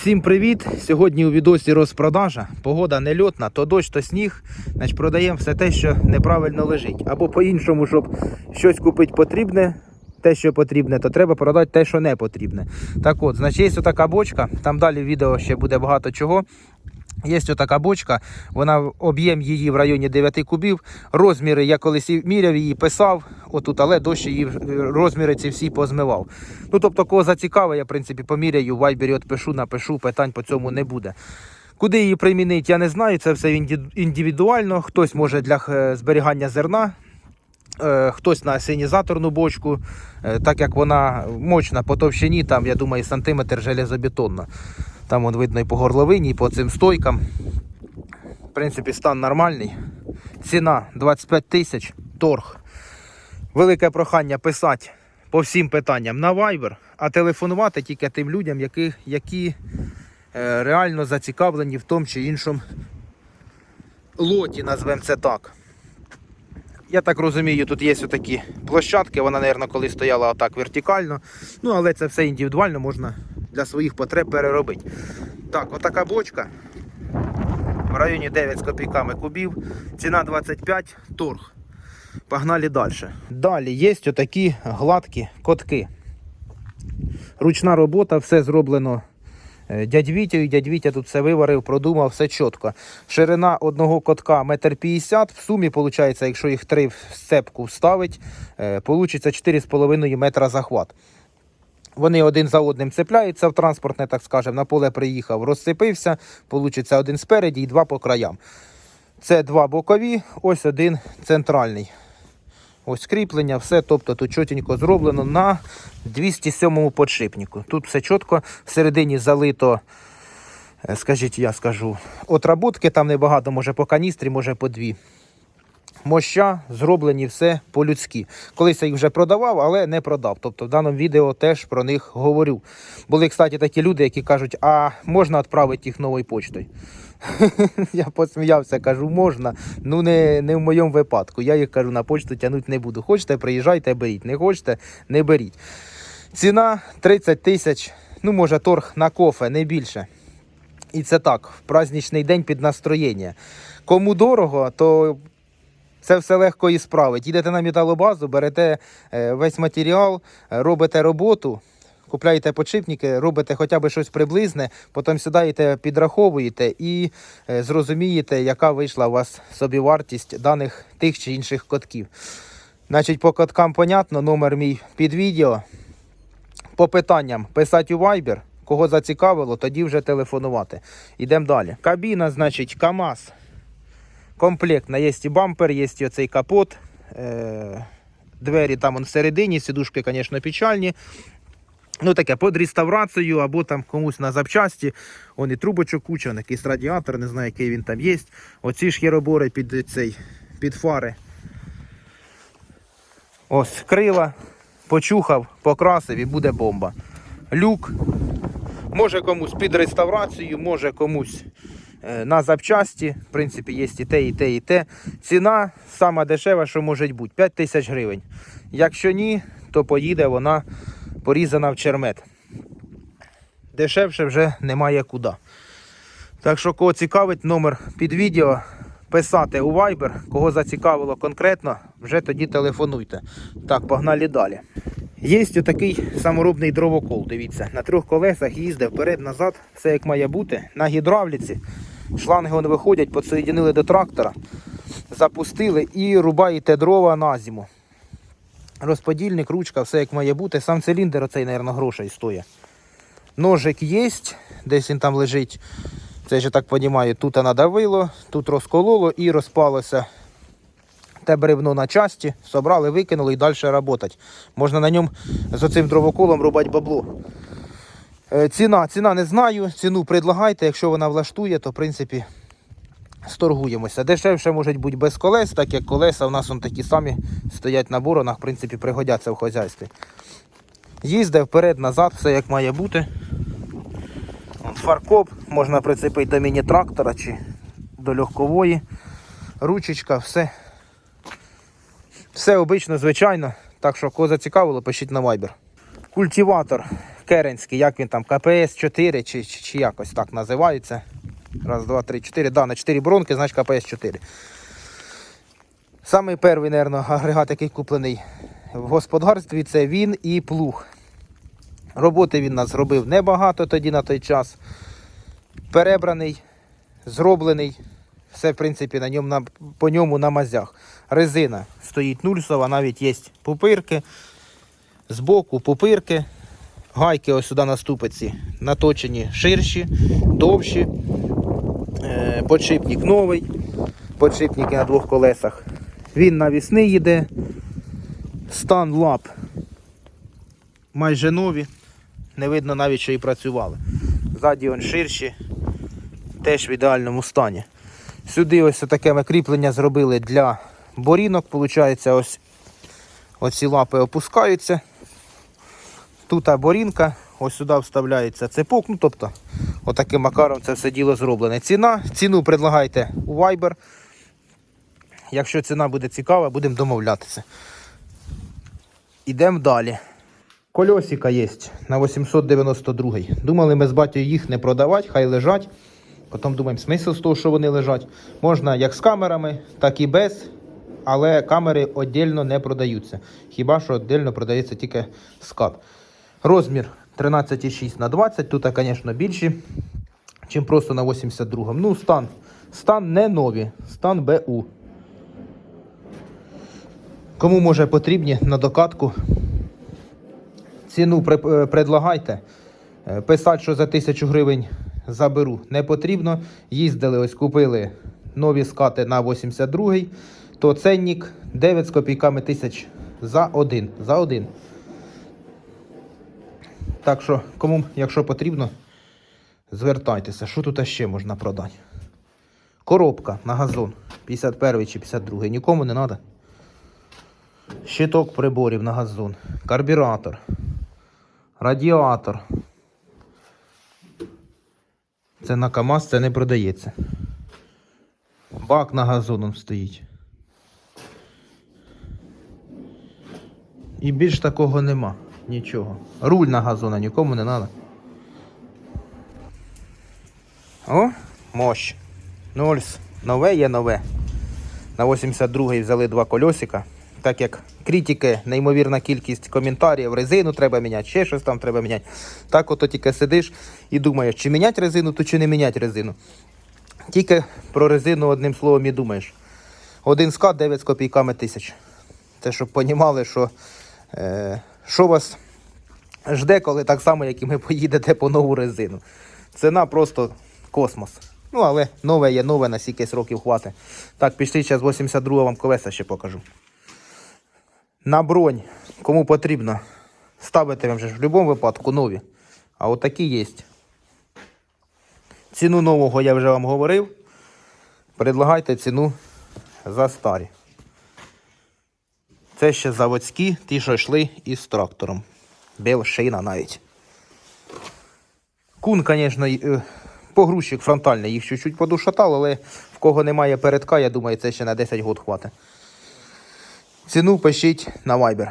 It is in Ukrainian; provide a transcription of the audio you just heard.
Всім привіт! Сьогодні у відосі розпродажа. Погода не льотна, то дощ, то сніг. Значить, продаємо все те, що неправильно лежить. Або по-іншому, щоб щось купити потрібне, те, що потрібне, то треба продати те, що не потрібне. Так от, значить, є така бочка, там далі в відео ще буде багато чого. Є отака бочка, вона об'єм її в районі 9 кубів. Розміри я колись міряв її, писав отут, але дощ її е, розміри ці всі позмивав. Ну тобто, кого зацікавить, я в принципі поміряю, в вайбері от пишу, напишу, питань по цьому не буде. Куди її примінити, я не знаю. Це все індивідуально. Хтось може для е, зберігання зерна, е, хтось на асенізаторну бочку, так як вона мощна по товщині, там, я думаю, сантиметр железобетонна. Там вон видно і по горловині, і по цим стойкам. В принципі, стан нормальний. Ціна 25 тисяч, торг. Велике прохання писати по всім питанням на Viber, а телефонувати тільки тим людям, які, які е, реально зацікавлені в тому чи іншому лоті, назвемо це так. Я так розумію, тут є отакі площадки, вона, мабуть, коли стояла отак вертикально. Ну, але це все індивідуально можна для своїх потреб переробити. Так, отака бочка. В районі 9 з копійками кубів. Ціна 25, торг. Погнали далі. Далі є отакі гладкі котки. Ручна робота, все зроблено е, дядь Вітєю. Дядь Вітя тут все виварив, продумав, все чітко. Ширина одного котка 1,50 м. В сумі, виходить, якщо їх три в сцепку вставить, вийде 4,5 метра захват. Вони один за одним цепляються в транспортне, так скажемо, на поле приїхав, розсипився, получиться один спереді і два по краям. Це два бокові, ось один центральний. Ось кріплення, все, тобто тут чотенько зроблено на 207-му подшипнику. Тут все чітко, всередині залито, е, скажіть, я скажу, отработки там небагато, може по каністрі, може по дві. Моща зроблені все по-людськи. Колись я їх вже продавав, але не продав. Тобто в даному відео теж про них говорю. Були, кстати, такі люди, які кажуть, а можна відправити їх новою почтою. Я посміявся, кажу, можна. Ну не, не в моєму випадку. Я їх кажу, на почту тягнути не буду. Хочете, приїжджайте, беріть. Не хочете, не беріть. Ціна 30 тисяч, ну може торг на кофе, не більше. І це так, в праздничний день під настроєння. Кому дорого, то це все легко і справить. Їдете на металобазу, берете е, весь матеріал, е, робите роботу, купляєте подшипники, робите хоча б щось приблизне, потім сідаєте, підраховуєте і е, зрозумієте, яка вийшла у вас собівартість даних тих чи інших котків. Значить, по коткам понятно, номер мій під відео. По питанням писати у Viber. Кого зацікавило, тоді вже телефонувати. Йдемо далі. Кабіна, значить, КАМАЗ комплектна. Є і бампер, є і оцей капот. Е, двері там он всередині, сідушки, звісно, печальні. Ну, таке під реставрацію або там комусь на запчасті. Он трубочок куча, якийсь радіатор, не знаю, який він там є. Оці ж херобори під цей, під фари. Ось крила, почухав, покрасив і буде бомба. Люк. Може комусь під реставрацію, може комусь на запчасті. В принципі, є і те, і те, і те. Ціна сама дешева, що може бути 5 тисяч гривень. Якщо ні, то поїде вона порізана в чермет. Дешевше вже немає куди. Так що, кого цікавить, номер під відео, писати у Viber, кого зацікавило конкретно, вже тоді телефонуйте. Так, погнали далі. Є такий саморобний дровокол, дивіться, на трьох колесах їздить вперед-назад, все як має бути. На гідравліці. Шланги вони виходять, підсоєдинили до трактора, запустили і рубаєте дрова на зиму. Розподільник, ручка, все як має бути. Сам циліндр оцей, мабуть, грошей стоїть. Ножик є, десь він там лежить. Це я так розумію, тут надавило, тут розкололо і розпалося те бревно на часті, собрали, викинули і далі працювати. Можна на ньому з оцим дровоколом рубати бабло. Е, Ціна, ціна не знаю, ціну предлагайте, якщо вона влаштує, то в принципі сторгуємося. Дешевше може бути без колес, так як колеса у нас вон такі самі стоять на боронах, в принципі, пригодяться в хазяйстві. Їздить вперед-назад, все як має бути. Фаркоп можна прицепити до міні-трактора чи до легкової. Ручечка, все. Все обично, звичайно. Так що, кого зацікавило, пишіть на Viber. Культиватор Керенський, як він там, КПС 4 чи, чи, чи якось так називається. Раз, два, три, чотири. Да, на 4 бронки, значить КПС 4. Самий перший, мабуть, агрегат, який куплений в господарстві, це він і плуг. Роботи він нас зробив небагато тоді на той час. Перебраний, зроблений. Все, в принципі, на ньому, на, по ньому на мазях. Резина стоїть нульсова, навіть є пупирки. Збоку пупирки. Гайки ось сюди на ступиці наточені ширші, довші. Е, Подшипник новий. Подшипники на двох колесах. Він навісний їде. Стан лап майже нові. Не видно навіть, що і працювали. Ззаді он ширші, теж в ідеальному стані. Сюди ось таке ми кріплення зробили для борінок. Получається, ось оці лапи опускаються. Тут борінка, ось сюди вставляється цепок. Ну, тобто, отаким макаром це все діло зроблене. Ціна. Ціну предлагайте у Viber. Якщо ціна буде цікава, будемо домовлятися. Ідемо далі. Кольосика є на 892. Думали ми з батьком їх не продавати, хай лежать. Потім думаємо, смисл з того, що вони лежать. Можна як з камерами, так і без. Але камери віддільно не продаються. Хіба що віддільно продається тільки скат. Розмір 13,6 на 20. Тут, звісно, більші, ніж просто на 82. Ну, стан. Стан не нові, стан БУ. Кому може потрібні на докатку, ціну е, предлагайте. Е, Писати, що за тисячу гривень заберу, не потрібно. Їздили, ось купили нові скати на 82-й, то ценник 9 з копійками тисяч за один. За один. Так що, кому, якщо потрібно, звертайтеся. Що тут ще можна продати? Коробка на газон 51 чи 52 нікому не треба. Щиток приборів на газон, карбюратор, радіатор. Це на КАМАЗ, це не продається. Бак на газоном стоїть. І більш такого нема. Нічого. Руль на газона нікому не треба. О, мощ. Нольс. Нове є нове. На 82-й взяли два кольосика. Так як критики, неймовірна кількість коментарів, резину треба міняти, ще щось там треба міняти. Так ото тільки сидиш і думаєш, чи міняти резину, то чи не міняти резину. Тільки про резину одним словом і думаєш. Один скат 9 з копійками тисяч. Це щоб понімали, що, е, що вас жде, коли так само, як і ми поїдете по нову резину. Ціна просто космос. Ну, але нове є нове, на стільки років хватить. Так, пішли, зараз 82 вам колеса ще покажу. На бронь, кому потрібно, ставити вам же в будь-якому випадку нові. А отакі є. Ціну нового я вже вам говорив. Предлагайте ціну за старі. Це ще заводські, ті, що йшли із трактором. Бел шина навіть. Кун, звісно, е, погрузчик фронтальний, їх чуть-чуть подушатав, але в кого немає передка, я думаю, це ще на 10 год хватить. Ціну пишіть на Viber.